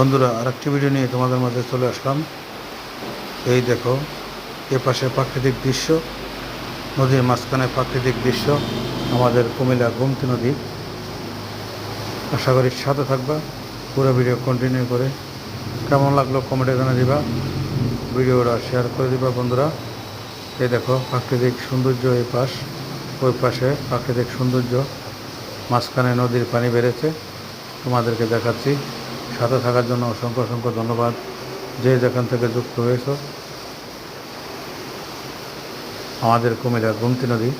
বন্ধুরা, আরেকটি ভিডিও নিয়ে তোমাদের মাঝে চলে আসলাম। এই দেখো, এ পাশে প্রাকৃতিক দৃশ্য, নদীর মাঝখানে প্রাকৃতিক দৃশ্য, আমাদের কুমিল্লা গোমতী নদী। আশা করি সাথে থাকবা, পুরো ভিডিও কন্টিনিউ করে। কেমন লাগল কমেন্টে জানা দিবা ভিডিওটা শেয়ার করে দিবা বন্ধুরা। এই দেখো, প্রাকৃতিক সৌন্দর্য এই পাশ, ওই পাশে প্রাকৃতিক সৌন্দর্য, মাঝখানে নদীর পানি বেড়েছে। তোমাদেরকে দেখাচ্ছি। সাথে থাকার জন্য অসংখ্য অসংখ্য ধন্যবাদ। যে যেখান থেকে যুক্ত হয়েছ। আমাদের কুমিল্লা গুমতি নদী,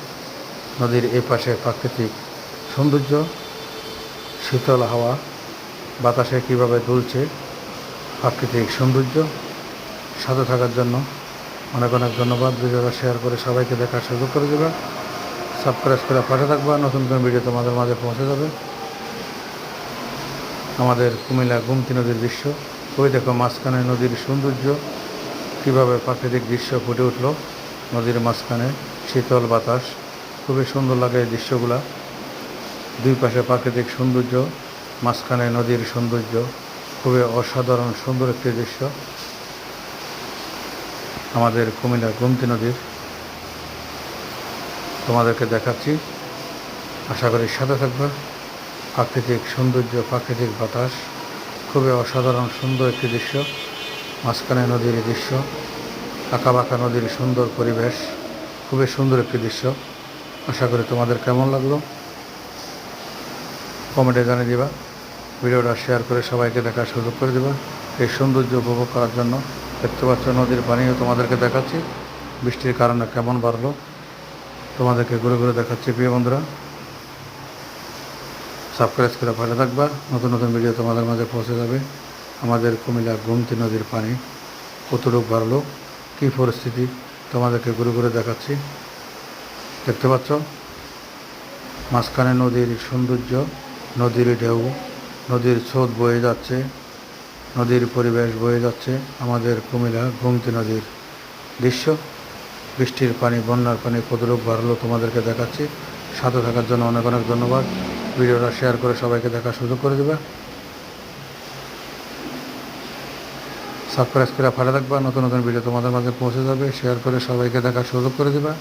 নদীর এই পাশে প্রাকৃতিক সৌন্দর্য, শীতল হাওয়া, বাতাসে কীভাবে দুলছে প্রাকৃতিক সৌন্দর্য, সাথে থাকার জন্য অনেক অনেক ধন্যবাদ। ভিডিওটা শেয়ার করে সবাইকে দেখার সুযোগ করে দেবে। সাবস্ক্রাইব করে পাশে থাকবা, নতুন কোনো ভিডিও তোমাদের মাঝে পৌঁছে যাবে। আমাদের কুমিল্লা গুমতি নদীর দৃশ্য। ওই দেখো মাঝখানে নদীর সৌন্দর্য, কীভাবে প্রাকৃতিক দৃশ্য ফুটে উঠল নদীর মাঝখানে শীতল বাতাস। খুবই সুন্দর লাগে এই দৃশ্যগুলা। দুই পাশে প্রাকৃতিক সৌন্দর্য, মাঝখানে নদীর সৌন্দর্য। খুবই অসাধারণ সুন্দর একটি দৃশ্য। আমাদের কুমিল্লা গুমতি নদীর। তোমাদেরকে দেখাচ্ছি। আশা করি সাথে থাকবে। প্রাকৃতিক সৌন্দর্য, প্রাকৃতিক বাতাস। খুবই অসাধারণ, সুন্দর একটি দৃশ্য। মাঝখানে নদীর দৃশ্য আঁকা বাঁকা নদীর সুন্দর পরিবেশ। খুবই সুন্দর একটি দৃশ্য। আশা করি তোমাদের কেমন লাগল? কমেন্টে জানিয়ে দিবা। ভিডিওটা শেয়ার করে সবাইকে দেখার সুযোগ করে দেবা। এই সৌন্দর্য উপভোগ করার জন্য দেখতে পাচ্ছ নদীর পানিও তোমাদেরকে দেখাচ্ছি। বৃষ্টির কারণে কেমন বাড়লো, তোমাদেরকে ঘুরে ঘুরে দেখাচ্ছি, প্রিয় বন্ধুরা। সাবস্ক্রাইব করে ভালো থাকবা। নতুন নতুন ভিডিও তোমাদের মাঝে পৌঁছে যাবে। আমাদের কুমিল্লা গোমতী নদীর পানি কতটুকু বাড়লো, কী পরিস্থিতি, তোমাদেরকে ঘুরে ঘুরে দেখাচ্ছি। দেখতে পাচ্ছ? মাঝখানে নদীর সৌন্দর্য, নদীর ঢেউ, নদীর স্রোত বয়ে যাচ্ছে, নদীর পরিবেশ বয়ে যাচ্ছে আমাদের কুমিল্লা গোমতী নদীর দৃশ্য। বৃষ্টির পানি, বন্যার পানি কতটুকু বাড়লো তোমাদেরকে দেখাচ্ছি। সাথে থাকার জন্য অনেক অনেক ধন্যবাদ। ভিডিওটা শেয়ার করে সবাইকে দেখা শুরু করে দেবে। সাবস্ক্রাইব করে ভালো থাকবা। নতুন নতুন ভিডিও তোমাদের মাঝে পৌঁছে যাবে। শেয়ার করে সবাইকে দেখা সুযোগ করে দেবে।